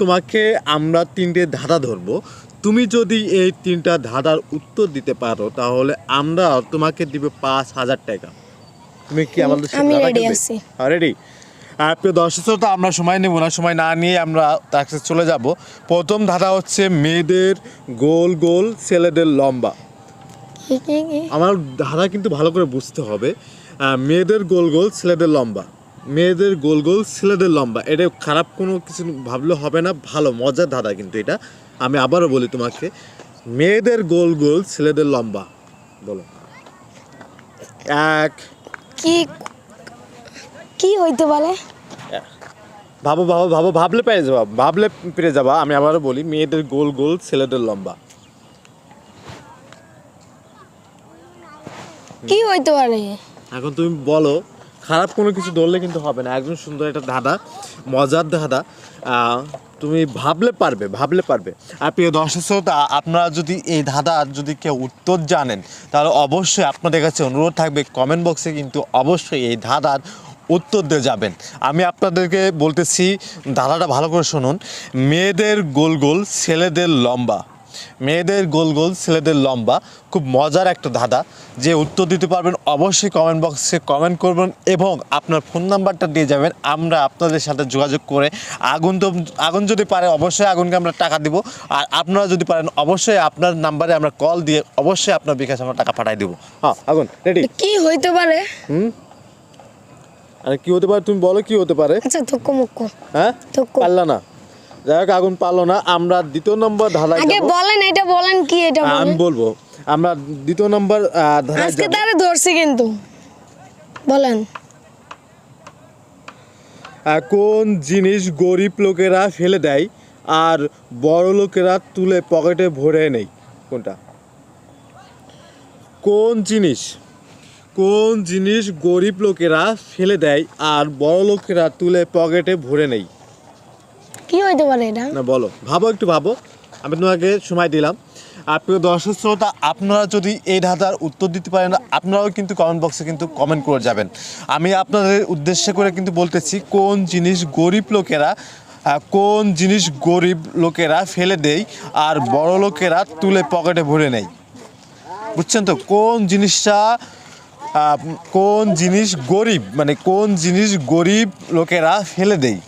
তোমাকে আমরা তিনটে ধাঁধা ধরবো। তুমি যদি এই তিনটা ধাঁধার উত্তর দিতে পারো তাহলে আমরা তোমাকে দিবে পাঁচ হাজার টাকা। তুমি কি আমাদের সাথে আমি আছি। হ্যাঁ রেডি প্রিয় দর্শক তো আমরা সময় নেব না সময় না নিয়ে আমরা তার কাছে চলে যাব। প্রথম ধাঁধা হচ্ছে মেয়েদের গোল গোল ছেলেদের লম্বা। আমার ধাঁধা কিন্তু ভালো করে বুঝতে হবে। মেয়েদের গোল গোল ছেলেদের লম্বা। মেয়েদের গোল গোল ছেলেদের লম্বা। এটা খারাপ কোনো কিছু ভাবলে হবে না ভালো মজার ধাঁধা কিন্তু এটা। আমি আবারও বলি তোমাকে মেয়েদের গোল গোল ছেলেদের লম্বা। বলো। এক। কি কি হইতে পারে ভাবো ভাবো ভাবো ভাবলে পেয়ে যাবা ভাবলে পেরে যাবা। আমি আবারও বলি মেয়েদের গোল গোল ছেলেদের লম্বা। কি হইতে পারে? এখন তুমি বলো খারাপ কোনো কিছু ধরলে কিন্তু হবে না। একদম সুন্দর একটা ধাঁধা, মজার ধাঁধা তুমি ভাবলে পারবে ভাবলে পারবে। আর প্রিয় দর্শক শ্রোতা, আপনারা যদি এই ধাঁধা যদি কেউ উত্তর জানেন, তাহলে অবশ্যই আপনাদের কাছে অনুরোধ থাকবে কমেন্ট বক্সে কিন্তু অবশ্যই এই ধাঁধার উত্তর দিয়ে যাবেন। আমি আপনাদেরকে বলতেছি, ধাঁধাটা ভালো করে শুনুন। মেয়েদের গোল গোল, ছেলেদের লম্বা। মেয়েদের গোল গোল ছেলেদের লম্বা খুব মজার একটা ধাঁধা। যে উত্তর দিতে পারবেন অবশ্যই কমেন্ট বক্সে কমেন্ট করবেন এবং আপনার ফোন নাম্বারটা দিয়ে যাবেন। আমরা আপনাদের সাথে যোগাযোগ করে আগুন তো আগুন যদি পারে অবশ্যই আগুনকে আমরা টাকা দিব। আর আপনারা যদি পারেন অবশ্যই আপনার নাম্বারে আমরা কল দিয়ে অবশ্যই আপনার বিকাশ আমরা টাকা পাঠিয়ে দেবো। হ্যাঁ আগুন রেডি কি হইতে পারে? হুম? আর কি হতে পারে? তুমি বলো কি হতে পারে? আচ্ছা থুকু মুক্কু হ্যাঁ? থুকু পারলা না। যাই হোক আগুন পারল না। আমরা দ্বিতীয় নম্বর ধাঁধায় আগে বলেন এটা বলেন কি এটা আমি বলব আমরা দ্বিতীয় নম্বর ধারায় আজকে তারে ধরছি কিন্তু। বলেন। কোন জিনিস গরিব লোকেরা ফেলে দেয় আর বড় লোকেরা তুলে পকেটে ভরে নেই? কোনটা? কোন জিনিস কোন জিনিস গরিব লোকেরা ফেলে দেয় আর বড় লোকেরা তুলে পকেটে ভরে নেই? কি হইতে পারে এটা? না, বলো। ভাবো, একটু ভাবো। আমি তোমাকে সময় দিলাম। আর প্রিয় দর্শক শ্রোতা, আপনারা যদি এই ধাঁধার উত্তর দিতে পারেন, আপনারাও কিন্তু কমেন্ট বক্সে কিন্তু কমেন্ট করে যাবেন। আমি আপনাদের উদ্দেশ্য করে কিন্তু বলতেছি, কোন জিনিস গরিব লোকেরা কোন জিনিস গরিব লোকেরা ফেলে দেয় আর বড় লোকেরা তুলে পকেটে ভরে নেয়? বুঝছেন তো? কোন জিনিসটা কোন জিনিস গরিব মানে কোন জিনিস গরিব লোকেরা ফেলে দেয়?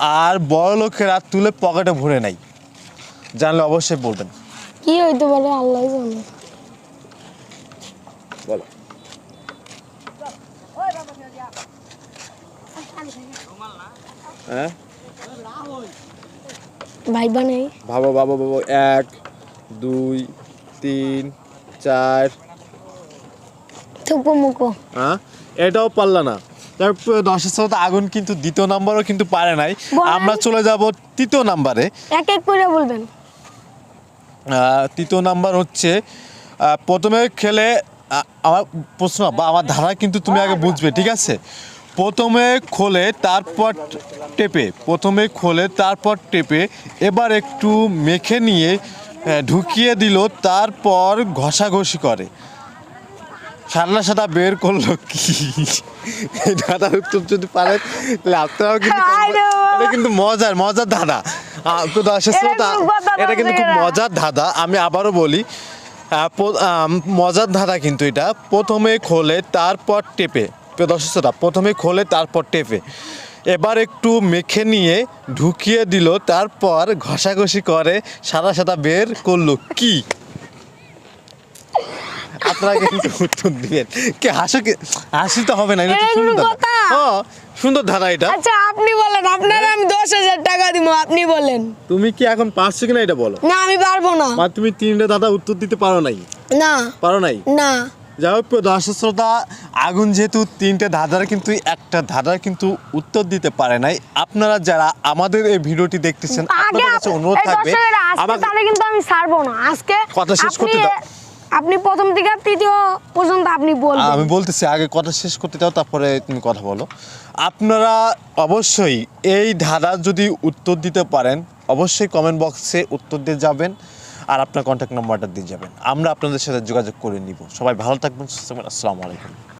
আর বড় লোকেরা তুলে পকেটে ভরে নেয়। জানলে অবশ্যই বলবেন। কি হইতে পারে? আল্লাহ জানে। বলো। হ্যাঁ? ভাইবা নেই। ভাবো ভাবো ভাবো। এক দুই তিন চার। থুকু মুকু। হ্যাঁ? এটাও পারলা না। তারপর দশের সাথে আগুন কিন্তু দ্বিতীয় নাম্বারও কিন্তু পারে নাই। আমরা চলে যাব তৃতীয় নাম্বারে। এক এক করে বলবেন। তৃতীয় নাম্বার হচ্ছে প্রথমে খেলে আমার প্রশ্ন বা আমার ধারা কিন্তু তুমি আগে বুঝবে ঠিক আছে? প্রথমে খোলে তারপর টেপে প্রথমে খোলে তারপর টেপে এবার একটু মেখে নিয়ে ঢুকিয়ে দিল তারপর ঘষাঘষি করে। সাদা সাদা বের করল কি? দাদার উত্তর যদি পারে তাহলে আপনারাও কিন্তু এটা কিন্তু মজার মজার ধাঁধা। তো দর্শক এটা শ্রোতা, এটা কিন্তু খুব মজার ধাঁধা। আমি আবারও বলি মজার ধাঁধা কিন্তু এটা। প্রথমে খোলে তারপর টেপে। দর্শক শ্রোতা, প্রথমে খোলে তারপর টেপে। এবার একটু মেখে নিয়ে ঢুকিয়ে দিল তারপর ঘষাঘষি করে সাদা সাদা বের করল কি? আপনারা কিন্তু উত্তর দিবেন। কে হাসো কি? হাসি তো হবে না এটা তো সুন্দর কথা? হ্যাঁ, সুন্দর ধারা এটা। আচ্ছা আপনি বলেন আপনার আমি দশ হাজার টাকা দিব আপনি বলেন। তুমি কি এখন পারছ কিনা এটা বলো? না আমি পারব না। মা তুমি তিনটে দাদা উত্তর দিতে পারো নাই? না। পারো নাই? না। যাই হোক দর্শক শ্রোতা আগুন যেহেতু তিনটে ধাঁধার কিন্তু একটা ধাঁধার কিন্তু উত্তর দিতে পারে নাই। আপনারা যারা আমাদের এই ভিডিওটি দেখতেছেন আপনাদের কাছে অনুরোধ থাকবে আমাকে কিন্তু আমি ছাড়বো না। আজকে কথা শেষ করতে দাও। আপনি প্রথম থেকে তৃতীয় পর্যন্ত আপনি বলবেন। আমি বলতেছি, আগে কথা শেষ করতে দাও, তারপরে তুমি কথা বলো। আপনারা অবশ্যই এই ধারা যদি উত্তর দিতে পারেন, অবশ্যই কমেন্ট বক্সে উত্তর দিয়ে যাবেন আর আপনার কন্ট্যাক্ট নাম্বারটা দিয়ে যাবেন। আমরা আপনাদের সাথে যোগাযোগ করে নিব। সবাই ভালো থাকবেন, সুস্থ আসসালামু আলাইকুম।